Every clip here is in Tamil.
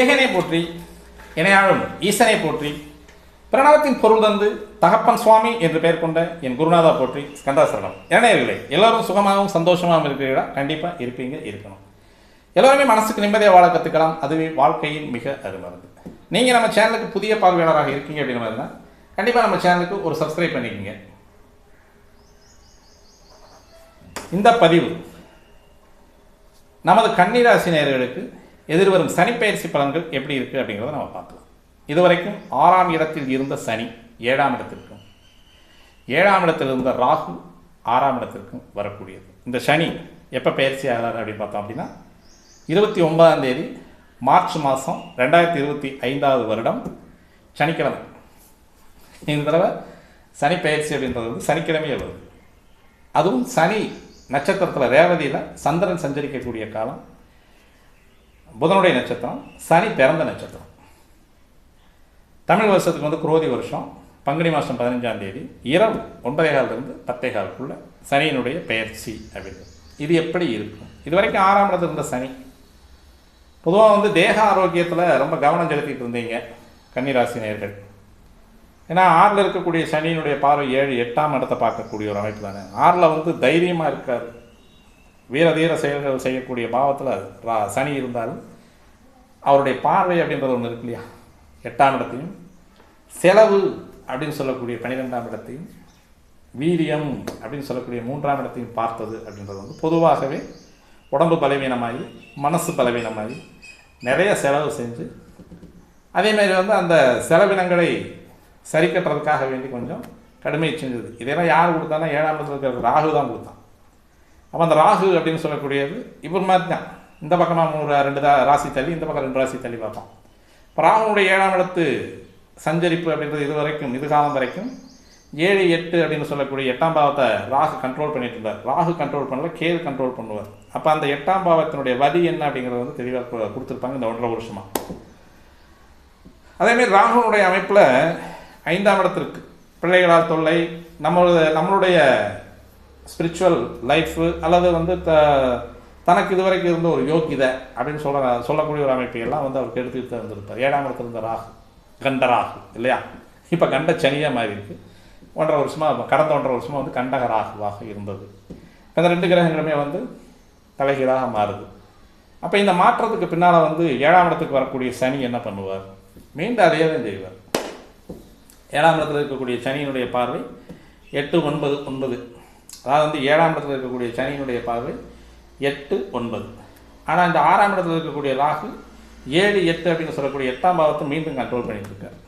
ஏகனை போற்றி இணையாளும் ஈசனை போற்றி பிரணவத்தின் பொருள் தந்து தகப்பன் சுவாமி என்று பெயர் கொண்ட என் குருநாதா போற்றி ஸ்கந்தாசரணம். இளைஞர்களே எல்லாரும் சுகமாகவும் சந்தோஷமாகவும் இருக்கிறீர்களா? கண்டிப்பாக இருப்பீங்க இருக்கணும். எல்லோருமே மனசுக்கு நிம்மதியாக வாழ கற்றுக்கலாம் அதுவே வாழ்க்கையின் மிக அருமருந்து. நீங்கள் நம்ம சேனலுக்கு புதிய பார்வையாளராக இருக்கீங்க அப்படின்னு மாதிரினா கண்டிப்பாக நம்ம சேனலுக்கு ஒரு சப்ஸ்கிரைப் பண்ணிக்கோங்க. இந்த பதிவு நமது கன்னிராசி நேர்களுக்கு எதிர்வரும் சனிப்பெயர்ச்சி பலன்கள் எப்படி இருக்குது அப்படிங்கிறத நம்ம பார்க்கலாம். இதுவரைக்கும் ஆறாம் இடத்தில் இருந்த சனி ஏழாம் இடத்திற்கும் ஏழாம் இடத்தில் இருந்த ராகு ஆறாம் இடத்திற்கும் வரக்கூடியது. இந்த சனி எப்போ பயிற்சி ஆகிறார் அப்படின்னு பார்த்தோம் அப்படின்னா இருபத்தி ஒன்பதாம் தேதி மார்ச் மாதம் ரெண்டாயிரத்தி இருபத்தி ஐந்தாவது வருடம் சனிக்கிழமை. இந்த தடவை சனி பயிற்சி அப்படின்றது வந்து சனிக்கிழமையே வருது. அதுவும் சனி நட்சத்திரத்தில் ரேவதியில் சந்திரன் சஞ்சரிக்கக்கூடிய காலம் புதனுடைய நட்சத்திரம் சனி பிறந்த நட்சத்திரம். தமிழ் வருஷத்துக்கு வந்து குரோதி வருஷம் பங்குனி மாதம் பதினஞ்சாம் தேதி இரவு ஒன்பதே காலிலிருந்து பத்தே காலுக்குள்ள சனியினுடைய பெயர்ச்சி அப்படின்றது இது எப்படி இருக்கும்? இது வரைக்கும் ஆறாம் இடத்துல இருந்த சனி. பொதுவாக வந்து தேக ஆரோக்கியத்தில் ரொம்ப கவனம் செலுத்திட்டு இருந்தீங்க கன்னிராசி நேர்கள் ஏன்னா ஆறில் இருக்கக்கூடிய சனியினுடைய பார்வை ஏழு எட்டாம் இடத்தை பார்க்கக்கூடிய ஒரு அமைப்பு தானே. ஆறில் வந்து தைரியமாக இருக்கார். வீரதீர செயல்கள் செய்யக்கூடிய பாவத்தில் சனி இருந்தாலும் அவருடைய பார்வை அப்படின்றது ஒன்று இருக்கு இல்லையா? எட்டாம் இடத்தையும் செலவு அப்படின்னு சொல்லக்கூடிய பன்னிரெண்டாம் இடத்தையும் வீரியம் அப்படின்னு சொல்லக்கூடிய மூன்றாம் இடத்தையும் பார்த்தது அப்படின்றது வந்து பொதுவாகவே உடம்பு பலவீனமாகி மனசு பலவீனமாகி நிறைய செலவு செஞ்சு அதேமாதிரி வந்து அந்த செலவினங்களை சரி கட்டுறதுக்காக வேண்டி கொஞ்சம் கடுமையை செஞ்சது. இதெல்லாம் யார் கொடுத்தானா ஏழாம் இடத்துல இருக்கிற ராகு தான் கொடுத்தான். அப்போ அந்த ராகு அப்படின்னு சொல்லக்கூடியது இவர் மாதிரி தான். இந்த பக்கமாக மூணு ரெண்டு தான் ராசி தள்ளி இந்த பக்கம் ரெண்டு ராசி தள்ளி பார்ப்போம். இப்போ ராகுனுடைய ஏழாம் இடத்து சஞ்சரிப்பு அப்படின்றது இது வரைக்கும் இது காலம் வரைக்கும் ஏழு எட்டு அப்படின்னு சொல்லக்கூடிய எட்டாம் பாவத்தை ராகு கண்ட்ரோல் பண்ணிட்டு இருந்தார். ராகு கண்ட்ரோல் பண்ணல கேது கண்ட்ரோல் பண்ணுவார். அப்போ அந்த எட்டாம் பாவத்தினுடைய வலி என்ன அப்படிங்கிறது வந்து தெளிவாக கொடுத்துருப்பாங்க இந்த ஒன்றரை வருஷமாக அதேமாரி ராகுனுடைய அமைப்பில் ஐந்தாம் இடத்திற்கு. பிள்ளைகளால் தொல்லை நம்மளோட நம்மளுடைய ஸ்பிரிச்சுவல் லைஃபு அல்லது வந்து த தனக்கு இதுவரைக்கும் இருந்த ஒரு யோகிதை அப்படின்னு சொல்கிற சொல்லக்கூடிய ஒரு அமைப்பையெல்லாம் வந்து அவருக்கு எடுத்துக்கிட்டு இருந்திருப்பார் ஏழாம் இடத்துல இருந்த ராகு கண்ட ராகு இல்லையா? இப்போ கண்ட சனியாக மாறி இருக்கு ஒன்றரை வருஷமாக கடந்த ஒன்றரை வருஷமாக வந்து கண்டக ராகுவாக இருந்தது. இந்த ரெண்டு கிரகங்களுமே வந்து தலைகீழாக மாறுது. அப்போ இந்த மாற்றத்துக்கு பின்னால் வந்து ஏழாம் இடத்துக்கு வரக்கூடிய சனி என்ன பண்ணுவார்? மீண்டும் அதே தான் செய்வார். ஏழாம் இடத்தில் இருக்கக்கூடிய சனியினுடைய பார்வை எட்டு ஒன்பது ஒன்பது. அதாவது வந்து ஏழாம் இடத்துல இருக்கக்கூடிய சனியினுடைய பார்வை எட்டு ஒன்பது. ஆனால் இந்த ஆறாம் இடத்துல இருக்கக்கூடிய ராகு ஏழு எட்டு அப்படின்னு சொல்லக்கூடிய எட்டாம் பாவத்தை மீண்டும் கண்ட்ரோல் பண்ணிட்டு இருக்கார்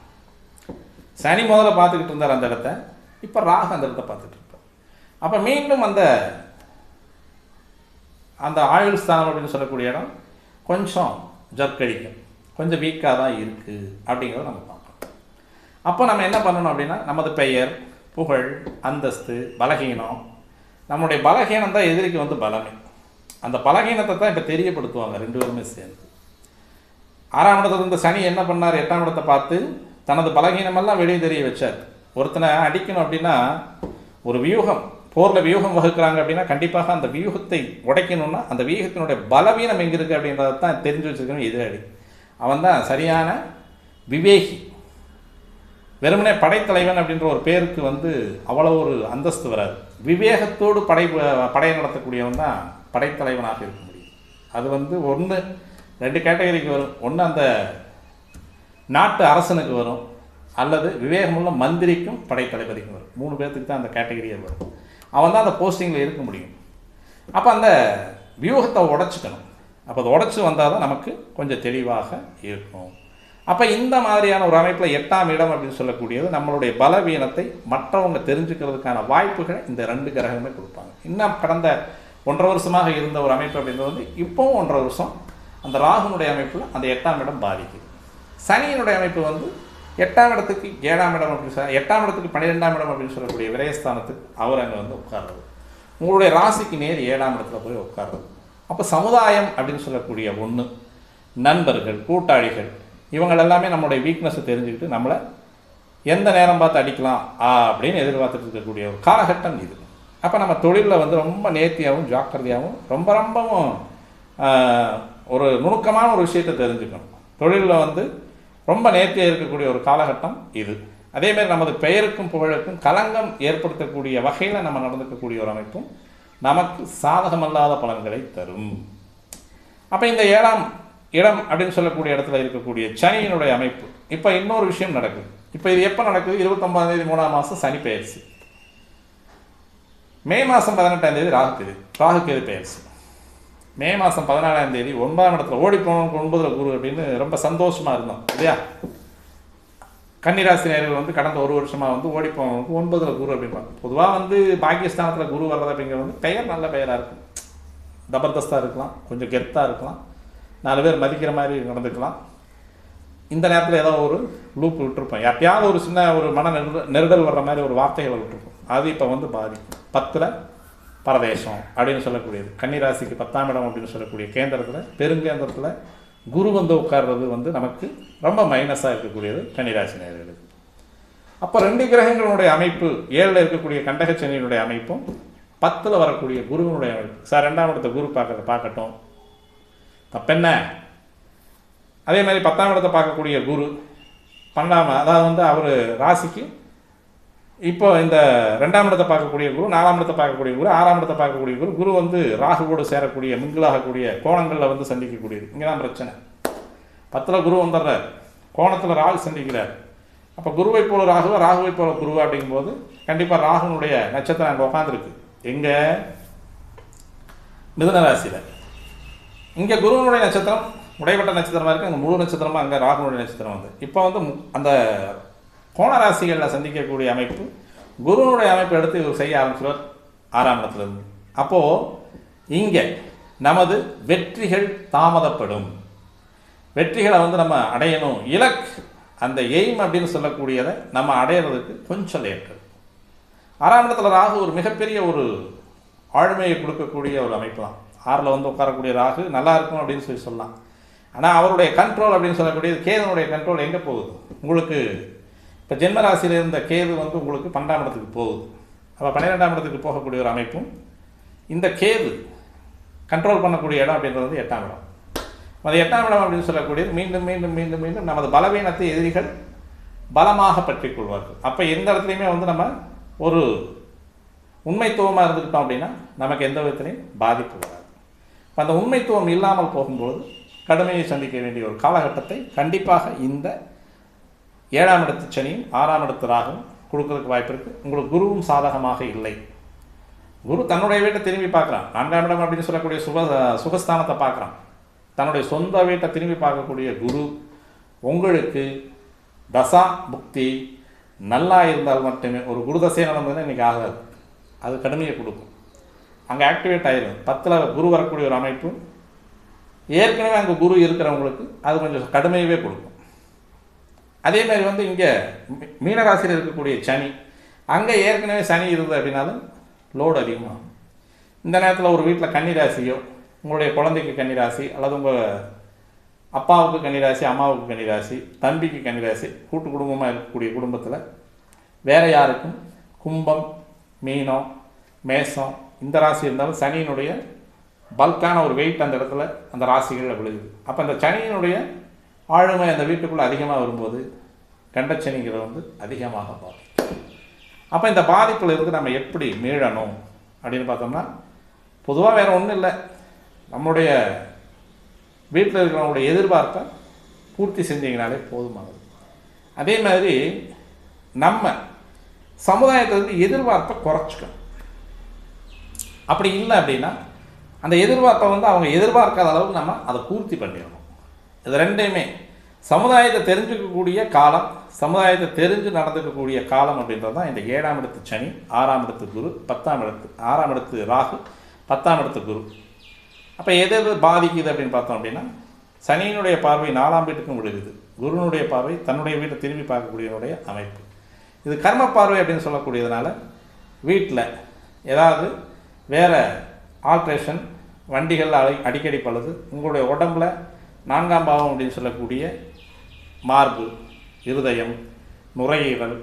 சனி முதல்ல பார்த்துக்கிட்டு இருந்தார் அந்த இடத்த. இப்போ ராகு அந்த இடத்த பார்த்துட்டு இருப்பார் அப்போ மீண்டும் அந்த அந்த ஆயுள் ஸ்தானம் அப்படின்னு சொல்லக்கூடிய இடம் கொஞ்சம் ஜர்க்கடிக்கும். கொஞ்சம் வீக்காக தான் இருக்குது அப்படிங்கிறத நம்ம பார்ப்போம். அப்போ நம்ம என்ன பண்ணணும் அப்படின்னா நமது பெயர் புகழ் அந்தஸ்து பலகீனம் நம்முடைய பலகீனம் தான் எதிரிக்கு வந்து பலமே. அந்த பலகீனத்தை தான் இப்போ தெரியப்படுத்துவாங்க ரெண்டு பேருமே சேர்ந்து. ஆறாம் இடத்துல இருந்த சனி என்ன பண்ணார்? எட்டாம் இடத்தை பார்த்து தனது பலகீனமெல்லாம் வெளியே தெரிய வச்சார். ஒருத்தனை அடிக்கணும் அப்படின்னா ஒரு வியூகம் போரில் வியூகம் வகுக்கிறாங்க அப்படின்னா கண்டிப்பாக அந்த வியூகத்தை உடைக்கணும்னா அந்த வியூகத்தினுடைய பலவீனம் எங்கே இருக்குது அப்படின்றத தான் தெரிஞ்சு வச்சுருக்கணும் எதிராளி அவன் தான் சரியான விவேகி. வெறுமனே படைத்தலைவன் அப்படின்ற ஒரு பேருக்கு வந்து அவ்வளோ ஒரு அந்தஸ்து வராது. விவேகத்தோடு படை படையை நடத்தக்கூடியவன் தான் படைத்தலைவனாக இருக்க முடியும். அது வந்து ஒன்று ரெண்டு கேட்டகரிக்கு வரும். ஒன்று அந்த நாட்டு அரசனுக்கு வரும். அல்லது விவேகமுள்ள மந்திரிக்கும் படைத்தளபதிக்கும் வரும். மூணு பேர்த்துக்கு தான் அந்த கேட்டகரியே வரும். அவன் தான் அந்த போஸ்டிங்கில் இருக்க முடியும். அப்போ அந்த வியூகத்தை உடச்சிக்கணும். அப்போ அதை உடச்சி வந்தால் தான் நமக்கு கொஞ்சம் தெளிவாக இருக்கும். அப்போ இந்த மாதிரியான ஒரு அமைப்பில் எட்டாம் இடம் அப்படின்னு சொல்லக்கூடியது நம்மளுடைய பலவீனத்தை மற்றவங்க தெரிஞ்சுக்கிறதுக்கான வாய்ப்புகளை இந்த ரெண்டு கிரகமே கொடுப்பாங்க. இன்னும் கடந்த ஒன்றரை வருஷமாக இருந்த ஒரு அமைப்பு அப்படின்றது வந்து இப்போவும் ஒன்றரை வருஷம் அந்த ராகுனுடைய அமைப்பில் அந்த எட்டாம் இடம் பாதிக்குது. சனியினுடைய அமைப்பு வந்து எட்டாம் இடத்துக்கு ஏழாம் இடம் அப்படின்னு சொல்ல எட்டாம் இடத்துக்கு பன்னிரெண்டாம் இடம் அப்படின்னு சொல்லக்கூடிய விரயஸ்தானத்துக்கு அவர் அங்கே வந்து உட்கார்றது. உங்களுடைய ராசிக்கு நேர் ஏழாம் இடத்துல போய் உட்கார்றது. அப்போ சமுதாயம் அப்படின்னு சொல்லக்கூடிய ஒன்று நண்பர்கள் கூட்டாளிகள் இவங்கள் எல்லாமே நம்மளுடைய வீக்னஸை தெரிஞ்சுக்கிட்டு நம்மளை எந்த நேரம் பார்த்து அடிக்கலாம் அப்படின்னு எதிர்பார்த்துட்டு இருக்கக்கூடிய ஒரு காலகட்டம் இது. அப்போ நம்ம தொழிலில் வந்து ரொம்ப நேர்த்தியாகவும் ஜாக்கிரதையாகவும் ரொம்ப ரொம்பவும் ஒரு நுணுக்கமான ஒரு விஷயத்தை தெரிஞ்சுக்கணும். தொழிலில் வந்து ரொம்ப நேர்த்தியாக இருக்கக்கூடிய ஒரு காலகட்டம் இது. அதேமாதிரி நமது பெயருக்கும் புகழுக்கும் களங்கம் ஏற்படுத்தக்கூடிய வகையில் நம்ம நடந்துக்கக்கூடிய ஒரு அமைப்பும் நமக்கு சாதகமல்லாத பலன்களை தரும். அப்போ இந்த ஏழாம் இடம் அப்படின்னு சொல்லக்கூடிய இடத்துல இருக்கக்கூடிய சனியினுடைய அமைப்பு. இப்போ இன்னொரு விஷயம் நடக்குது. இப்போ இது எப்போ நடக்குது? இருபத்தொம்பதாம் தேதி மூணாம் மாதம் சனி பெயர்ச்சி. மே மாதம் பதினெட்டாம் தேதி ராகு தேதி ராகு கேது பெயர்ச்சி. மே மாதம் பதினாலாம் தேதி ஒன்பதாம் இடத்துல ஓடி போனவனுக்கு ஒன்பதில் குரு அப்படின்னு ரொம்ப சந்தோஷமாக இருந்தோம் இல்லையா? கன்னிராசி நேர்கள் வந்து கடந்த ஒரு வருஷமாக வந்து ஓடி போனவனுக்கு ஒன்பதில் குரு அப்படிம்பாங்க பொதுவாக வந்து பாகிஸ்தானத்தில் குரு வர்றது அப்படிங்கிறது வந்து பெயர் நல்ல பெயராக இருக்கும். ஜபர்தஸ்தாக இருக்கலாம் கொஞ்சம் கெத்தாக இருக்கலாம். நாலு பேர் மதிக்கிற மாதிரி நடந்துக்கலாம். இந்த நேரத்தில் ஏதோ ஒரு லூப் விட்டுருப்போம். எப்பயாவது ஒரு சின்ன ஒரு மன நெருடல் நெருடல் வர்ற மாதிரி ஒரு வார்த்தைகளை விட்டுருப்போம். அது இப்போ வந்து பாதிக்கும். பத்தில் பரதேசம் அப்படின்னு சொல்லக்கூடியது. கன்னிராசிக்கு பத்தாம் இடம் அப்படின்னு சொல்லக்கூடிய கேந்திரத்தில் பெருங்கேந்திரத்தில் குரு வந்து உட்கார்றது வந்து நமக்கு ரொம்ப மைனஸாக இருக்கக்கூடியது கன்னிராசி நேர்களுக்கு அப்போ ரெண்டு கிரகங்களுடைய அமைப்பு ஏழில் இருக்கக்கூடிய கண்டகச்சனியினுடைய அமைப்பும் பத்தில் வரக்கூடிய குருவினுடைய அமைப்பு. சார் ரெண்டாம் இடத்த குரு பார்க்க பார்க்கட்டும். தப்பென்ன அதே மாதிரி பத்தாம் இடத்தை பார்க்கக்கூடிய குரு பன்னெண்டாம் அதாவது வந்து அவர் ராசிக்கு இப்போ இந்த ரெண்டாம் இடத்தை பார்க்கக்கூடிய குரு நாலாம் இடத்தை பார்க்கக்கூடிய குரு ஆறாம் இடத்தை பார்க்கக்கூடிய குரு குரு வந்து ராகுவோடு சேரக்கூடிய மிங்கிளாகக்கூடிய கோணங்களில் வந்து சந்திக்கக்கூடியது. இங்கே தான் பிரச்சனை. பத்தில் குரு வந்துடுறார். கோணத்தில் ராகு சந்திக்கிறார். அப்போ குருவை போல ராகுவா ராகுவை போல குருவா அப்படிங்கும்போது கண்டிப்பாக ராகுனுடைய நட்சத்திரம் அங்கே உட்காந்துருக்கு எங்கே? மிதன ராசியில். இங்கே குருவனுடைய நட்சத்திரம் உடைப்பட்ட நட்சத்திரமாக இருக்குது அங்கே முழு நட்சத்திரமாக அங்கே ராகுனுடைய நட்சத்திரம் வந்து. இப்போ வந்து மு- அந்த கோண ராசிகளில் சந்திக்கக்கூடிய அமைப்பு குருவனுடைய அமைப்பு எடுத்து இவர் செய்ய ஆரம்பிச்சுவார் ஆறாம் இருந்து. அப்போது இங்கே நமது வெற்றிகள் தாமதப்படும். வெற்றிகளை வந்து நம்ம அடையணும். இலக் அந்த எய்ம் அப்படின்னு சொல்லக்கூடியதை நம்ம அடையிறதுக்கு கொஞ்சம் லேட்டு ஆறாம் இடத்துல ராகு ஒரு மிகப்பெரிய ஒரு ஆளுமையை கொடுக்கக்கூடிய ஒரு அமைப்பு தான் ஆறில் வந்து உட்காரக்கூடிய ராகு நல்லா இருக்கும் அப்படின்னு சொல்லி சொல்லலாம் ஆனால் அவருடைய கண்ட்ரோல் அப்படின்னு சொல்லக்கூடியது கேதுனுடைய கண்ட்ரோல் எங்கே போகுது? உங்களுக்கு இப்போ ஜென்மராசியில் இருந்த கேது வந்து உங்களுக்கு பன்னெண்டாம் இடத்துக்கு போகுது. அப்போ பன்னிரெண்டாம் இடத்துக்கு போகக்கூடிய ஒரு அமைப்பும் இந்த கேது கண்ட்ரோல் பண்ணக்கூடிய இடம் அப்படின்றது வந்து எட்டாம் இடம். அது எட்டாம் இடம் அப்படின்னு சொல்லக்கூடியது மீண்டும் மீண்டும் மீண்டும் மீண்டும் நமது பலவீனத்தை எதிரிகள் பலமாக பற்றி கொள்வார்கள். அப்போ எந்த இடத்துலையுமே வந்து நம்ம ஒரு உண்மைத்துவமாக இருந்துக்கிட்டோம் அப்படின்னா நமக்கு எந்த விதத்துலையும் பாதிப்பு வராது. இப்போ அந்த உண்மைத்துவம் இல்லாமல் போகும்போது கடுமையை சந்திக்க வேண்டிய ஒரு காலகட்டத்தை கண்டிப்பாக இந்த ஏழாம் இடத்து சனியும் ஆறாம் இடத்து ராகும் கொடுக்கறதுக்கு வாய்ப்பு இருக்குது உங்களுக்கு குருவும் சாதகமாக இல்லை. குரு தன்னுடைய வீட்டை திரும்பி பார்க்குறான். நான்காம் இடம் அப்படின்னு சொல்லக்கூடிய சுக சுகஸ்தானத்தை பார்க்குறான். தன்னுடைய சொந்த வீட்டை திரும்பி பார்க்கக்கூடிய குரு உங்களுக்கு தசா புக்தி நல்லா இருந்தால் மட்டுமே ஒரு குரு தசை நடந்ததுன்னா இன்றைக்கி ஆகாது. அது கடுமையை கொடுக்கும். அங்கே ஆக்டிவேட் ஆயிடும் பத்தில் குரு வரக்கூடிய ஒரு அமைப்பு. ஏற்கனவே அங்கே குரு இருக்கிறவங்களுக்கு அது கொஞ்சம் கடுமையவே கொடுக்கும். அதே மாதிரி வந்து இங்கே மீனராசியில் இருக்கக்கூடிய சனி அங்கே ஏற்கனவே சனி இருந்தது அப்படின்னாலும் லோடு அதிகமாகும். இந்த நேரத்தில் ஒரு வீட்டில் கன்னிராசியோ உங்களுடைய குழந்தைக்கு கன்னிராசி அல்லது உங்கள் அப்பாவுக்கு கன்னிராசி அம்மாவுக்கு கன்னிராசி தம்பிக்கு கன்னிராசி கூட்டு குடும்பமாக இருக்கக்கூடிய குடும்பத்தில் வேறு யாருக்கும் கும்பம் மீனம் மேசம் இந்த ராசி இருந்தாலும் சனியினுடைய பல்கான ஒரு வெயிட் அந்த இடத்துல அந்த ராசிகளில் விழுகுது. அப்போ அந்த சனியினுடைய ஆளுமை அந்த வீட்டுக்குள்ளே அதிகமாக வரும்போது கண்டச்சனிங்கிறது வந்து அதிகமாக பாதிக்கும் அப்போ இந்த பாதிப்பில் இருந்து நம்ம எப்படி மீளணும் அப்படின்னு பார்த்தோம்னா பொதுவாக வேறு ஒன்றும் இல்லை. நம்முடைய வீட்டில் இருக்கிறவங்களுடைய எதிர்பார்ப்பை பூர்த்தி செஞ்சீங்கனாலே போதுமானது. அதே மாதிரி நம்ம சமுதாயத்திலிருந்து எதிர்பார்ப்பை குறைச்சிக்கணும். அப்படி இல்லை அப்படின்னா அந்த எதிர்பார்ப்பை வந்து அவங்க எதிர்பார்க்காத அளவுக்கு நம்ம அதை பூர்த்தி பண்ணிடணும். இது ரெண்டையுமே. சமுதாயத்தை தெரிஞ்சுக்கக்கூடிய காலம் சமுதாயத்தை தெரிஞ்சு நடந்துக்கக்கூடிய காலம் அப்படின்றது தான் இந்த ஏழாம் இடத்து சனி ஆறாம் இடத்து குரு பத்தாம் இடத்து ஆறாம் இடத்து ராகு பத்தாம் இடத்து குரு. அப்போ எது எது பாதிக்குது அப்படின்னு பார்த்தோம் அப்படின்னா சனியினுடைய பார்வை நாலாம் வீட்டுக்கும் விழுகுது குருனுடைய பார்வை தன்னுடைய வீட்டை திரும்பி பார்க்கக்கூடியவனுடைய அமைப்பு. இது கர்ம பார்வை அப்படின்னு சொல்லக்கூடியதுனால வீட்டில் ஏதாவது வேறு ஆல்ட்ரேஷன் வண்டிகள் அடி அடிக்கடி பழுது. உங்களுடைய உடம்புல நான்காம் பாவம் அப்படின்னு சொல்லக்கூடிய மார்பு இருதயம் நுரையீரல்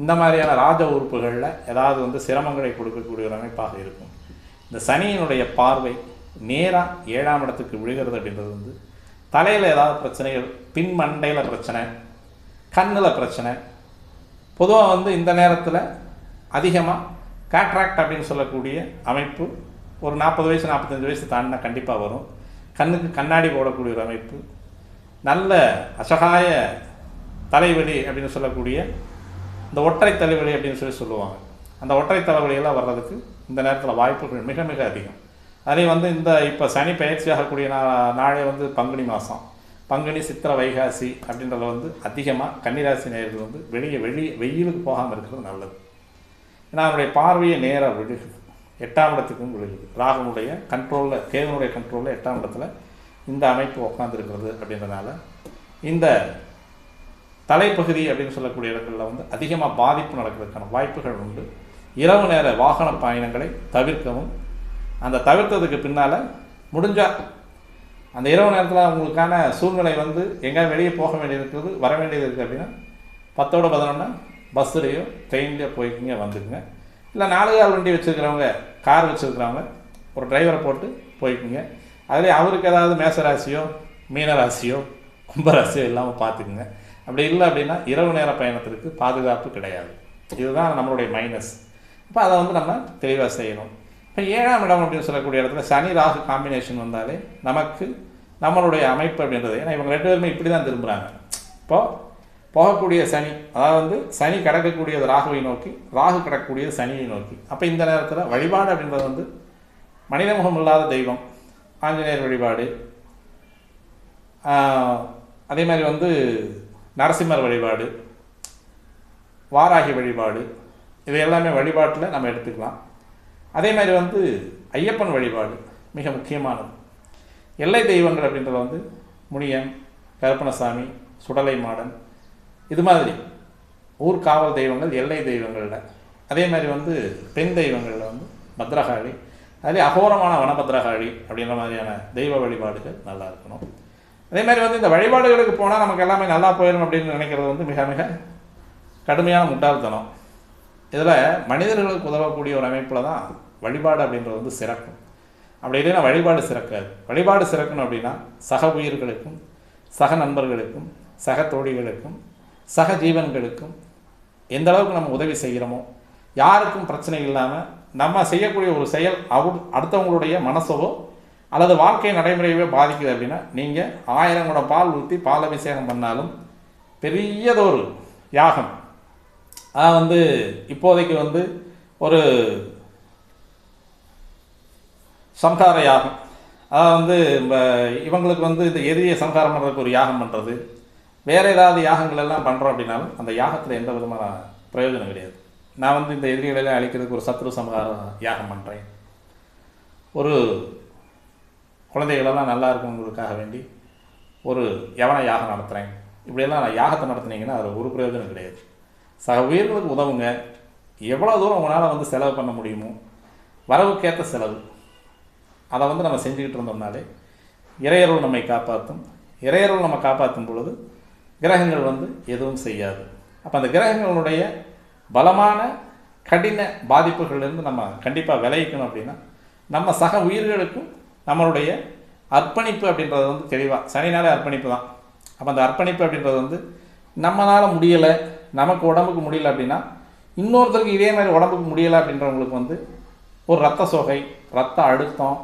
இந்த மாதிரியான ராஜ உறுப்புகளில் ஏதாவது வந்து சிரமங்களை கொடுக்கக்கூடிய ஒரு அமைப்பாக இருக்கும். இந்த சனியினுடைய பார்வை நேராக ஏழாம் இடத்துக்கு விழுகிறது அப்படின்றது வந்து தலையில் ஏதாவது பிரச்சனைகள் பின் மண்டையில் பிரச்சனை கண்ணில் பிரச்சனை பொதுவாக வந்து இந்த நேரத்தில் அதிகமாக காட்ராக்ட் அப்படின்னு சொல்லக்கூடிய அமைப்பு ஒரு நாற்பது வயசு நாற்பத்தஞ்சு வயசு தாண்டினா கண்டிப்பாக வரும். கண்ணுக்கு கண்ணாடி போடக்கூடிய ஒரு அமைப்பு. நல்ல அசகாய தலைவலி அப்படின்னு சொல்லக்கூடிய இந்த ஒற்றை தலைவலி அப்படின்னு சொல்லி சொல்லுவாங்க. அந்த ஒற்றை தலைவலியெல்லாம் வர்றதுக்கு இந்த நேரத்தில் வாய்ப்புகள் மிக மிக அதிகம். அதுலேயும் வந்து இந்த இப்போ சனி பயிற்சி ஆகக்கூடிய நா நாளே வந்து பங்குனி மாதம் பங்குனி சித்திரை வைகாசி அப்படின்றத வந்து அதிகமாக கன்னிராசி நேர்கள் வந்து வெளியே வெளியே வெயிலுக்கு போகாமல் இருக்கிறது நல்லது. ஏன்னா அவருடைய பார்வையை நேராக விழுகுது. எட்டாம் இடத்துக்கும் விழுகுது. ராகனுடைய கண்ட்ரோலில் கேதுனுடைய கண்ட்ரோலில் எட்டாம் இடத்துல இந்த அமைப்பு உட்காந்துருக்கிறது அப்படின்றனால இந்த தலைப்பகுதி அப்படின்னு சொல்லக்கூடிய இடங்களில் வந்து அதிகமாக பாதிப்பு நடக்கிறதுக்கான வாய்ப்புகள் உண்டு. இரவு நேர வாகன பயணங்களை தவிர்க்கவும். அந்த தவிர்த்ததுக்கு பின்னால் முடிஞ்சால் அந்த இரவு நேரத்தில் உங்களுக்கான சூழ்நிலை வந்து எங்கே வெளியே போக வேண்டியது இருக்குது வர வேண்டியது இருக்குது அப்படின்னா பத்தோட பதினொன்று பஸ்ஸுலேயோ ட்ரெயின்லேயோ போய்க்குங்க வந்துக்குங்க. இல்லை நாலு கால் வண்டி வச்சுருக்கிறவங்க கார் வச்சுருக்கிறவங்க ஒரு டிரைவரை போட்டு போய்க்குங்க. அதிலே அவருக்கு ஏதாவது மேசராசியோ மீனராசியோ கும்பராசியோ இல்லாமல் பார்த்துக்குங்க அப்படி இல்லை அப்படின்னா இரவு நேர பயணத்திற்கு பாதுகாப்பு கிடையாது. இதுதான் நம்மளுடைய மைனஸ் இப்போ அதை வந்து நம்ம தெளிவாக செய்யணும். இப்போ ஏழாம் இடம் அப்படின்னு சொல்லக்கூடிய இடத்துல சனி ராகு காம்பினேஷன் வந்தாலே நமக்கு நம்மளுடைய அமைப்பு அப்படின்றது. ஏன்னா இவங்க ரெண்டு பேருமே இப்படி தான் திரும்புகிறாங்க இப்போது போகக்கூடிய சனி அதாவது வந்து சனி கிடக்கக்கூடியது ராகுவை நோக்கி ராகு கிடக்கக்கூடியது சனியை நோக்கி. அப்போ இந்த நேரத்தில் வழிபாடு அப்படின்றது வந்து மனித முகம் இல்லாத தெய்வம் ஆஞ்சநேயர் வழிபாடு அதே மாதிரி வந்து நரசிம்மர் வழிபாடு வாராகி வழிபாடு இது எல்லாமே வழிபாட்டில் நம்ம எடுத்துக்கலாம். அதே மாதிரி வந்து ஐயப்பன் வழிபாடு மிக முக்கியமானது. எல்லை தெய்வங்கள் அப்படின்றது வந்து முனியன் கருப்பணசாமி சுடலை மாடன் இது மாதிரி ஊர் காவல் தெய்வங்கள் எல்லை தெய்வங்களில். அதே மாதிரி வந்து பெண் தெய்வங்களில் வந்து பத்ரகாளி. அதே அகோரமான வனபத்ரகாளி அப்படின்ற மாதிரியான தெய்வ வழிபாடுகள் நல்லா இருக்கணும். அதே மாதிரி வந்து இந்த வழிபாடுகளுக்கு போனால் நமக்கு எல்லாமே நல்லா போயிடும் அப்படின்னு நினைக்கிறது வந்து மிக மிக கடுமையான முட்டாள்தனம். இதில் மனிதர்களுக்கு உதவக்கூடிய ஒரு அமைப்பில் தான் வழிபாடு அப்படின்றது வந்து சிறக்கும். அப்படி இல்லைன்னா வழிபாடு சிறக்காது. வழிபாடு சிறக்கணும் அப்படின்னா சக உயிர்களுக்கும் சக நண்பர்களுக்கும் சக தோழிகளுக்கும் சக ஜீவன்களுக்கும் எந்த அளவுக்கு நம்ம உதவி செய்கிறோமோ யாருக்கும் பிரச்சனை இல்லாமல் நம்ம செய்யக்கூடிய ஒரு செயல் அவர் அடுத்தவங்களுடைய மனசவோ அல்லது வாழ்க்கை நடைமுறையவே பாதிக்குது அப்படின்னா நீங்கள் ஆயிரம் கூட பால் ஊற்றி பால் அபிஷேகம் பண்ணாலும் பெரியதொரு யாகம். அதான் வந்து இப்போதைக்கு வந்து ஒரு சம்ஹார யாகம். அதாவது வந்து இவங்களுக்கு வந்து இந்த எதிரிய சம்ஹாரம் பண்ணுறதுக்கு ஒரு யாகம் பண்ணுறது வேறு ஏதாவது யாகங்கள் எல்லாம் பண்ணுறோம் அப்படின்னாலும் அந்த யாகத்தில் எந்த விதமான பிரயோஜனம் கிடையாது. நான் வந்து இந்த எதிரிகளெல்லாம் அழிக்கிறதுக்கு ஒரு சத்ரு சமகாரம் யாகம் பண்ணுறேன் ஒரு குழந்தைகளெல்லாம் நல்லா இருக்கவங்களுக்காக வேண்டி ஒரு யவன யாகம் நடத்துகிறேன் இப்படியெல்லாம் நான் யாகத்தை நடத்துனீங்கன்னா அதில் ஒரு பிரயோஜனம் கிடையாது. சக உயிர்களுக்கு உதவுங்க. எவ்வளோ தூரம் உங்களால் வந்து செலவு பண்ண முடியுமோ வரவுக்கேற்ற செலவு. அதை வந்து நம்ம செஞ்சுக்கிட்டு இருந்தோம்னாலே இறையருள் நம்மை காப்பாற்றும் இறையருள் நம்ம காப்பாற்றும் பொழுது கிரகங்கள் வந்து எதுவும் செய்யாது. அப்போ அந்த கிரகங்களுடைய பலமான கடின பாதிப்புகள்லேருந்து நம்ம கண்டிப்பாக விளைவிக்கணும் அப்படின்னா நம்ம சக உயிர்களுக்கும் நம்மளுடைய அர்ப்பணிப்பு அப்படின்றது வந்து தெளிவாக சனினாலே அர்ப்பணிப்பு தான். அப்போ அந்த அர்ப்பணிப்பு அப்படின்றது வந்து நம்மளால் முடியலை நமக்கு உடம்புக்கு முடியல அப்படின்னா இன்னொருத்தருக்கு இதே மாதிரி உடம்புக்கு முடியலை அப்படின்றவங்களுக்கு வந்து ஒரு ரத்த சோகை ரத்த அழுத்தம்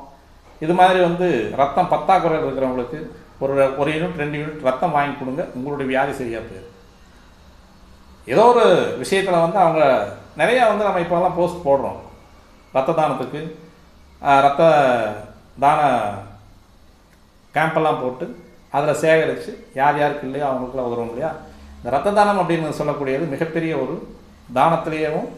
இது மாதிரி வந்து ரத்தம் பத்தாக்குறையில் இருக்கிறவங்களுக்கு ஒரு ஒரு யூனிட் ரெண்டு யூனிட் ரத்தம் வாங்கி கொடுங்க. உங்களுடைய வியாதி சரியாக போயிடும். ஏதோ ஒரு விஷயத்தில் வந்து அவங்க நிறையா வந்து நம்ம இப்போல்லாம் போஸ்ட் போடுறோம். ரத்த தானத்துக்கு ரத்த தான கேம்பெல்லாம் போட்டு அதில் சேகரித்து யார் யாருக்கு இல்லையோ அவங்களுக்குலாம் உதவும் இல்லையா? இந்த ரத்த தானம் அப்படின்னு சொல்லக்கூடியது மிகப்பெரிய ஒரு தானத்திலேயும்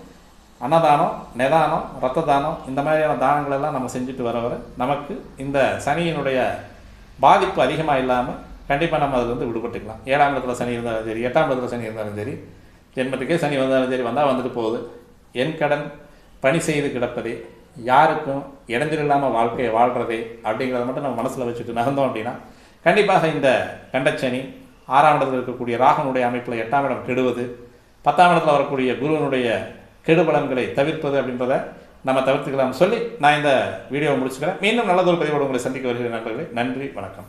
அன்னதானம் நிதானம் ரத்த தானம் இந்த மாதிரியான தானங்களெல்லாம் நம்ம செஞ்சுட்டு வர வர நமக்கு இந்த சனியினுடைய பாதிப்பு அதிகமாக இல்லாமல் கண்டிப்பாக நம்ம அதில் வந்து விடுபட்டுக்கலாம். ஏழாம் இடத்துல சனி இருந்தாலும் சரி எட்டாம் இடத்துல சனி இருந்தாலும் சரி ஜென்மத்துக்கே சனி வந்தாலும் சரி வந்தால் வந்துட்டு போகுது. என் கடன் பணி செய்து கிடப்பதே யாருக்கும் இடைஞ்சல் இல்லாமல் வாழ்க்கையை வாழ்கிறதே அப்படிங்கிறத மட்டும் நம்ம மனசில் வச்சுட்டு நகர்ந்தோம் அப்படின்னா கண்டிப்பாக இந்த கண்டச்சனி ஆறாம் இடத்தில் இருக்கக்கூடிய ராகனுடைய அமைப்பில் எட்டாம் இடம் கெடுவது பத்தாம் இடத்துல வரக்கூடிய குருவனுடைய கெடுபலன்களை தவிர்ப்பது அப்படின்றத நம்ம தவிர்த்துக்கலாம். சொல்லி நான் இந்த வீடியோவை முடிச்சுக்கிறேன். மீண்டும் நல்லதொரு பதிவோடு உங்களை சந்திக்க வருகிறேன் நண்பர்களே. நன்றி வணக்கம்.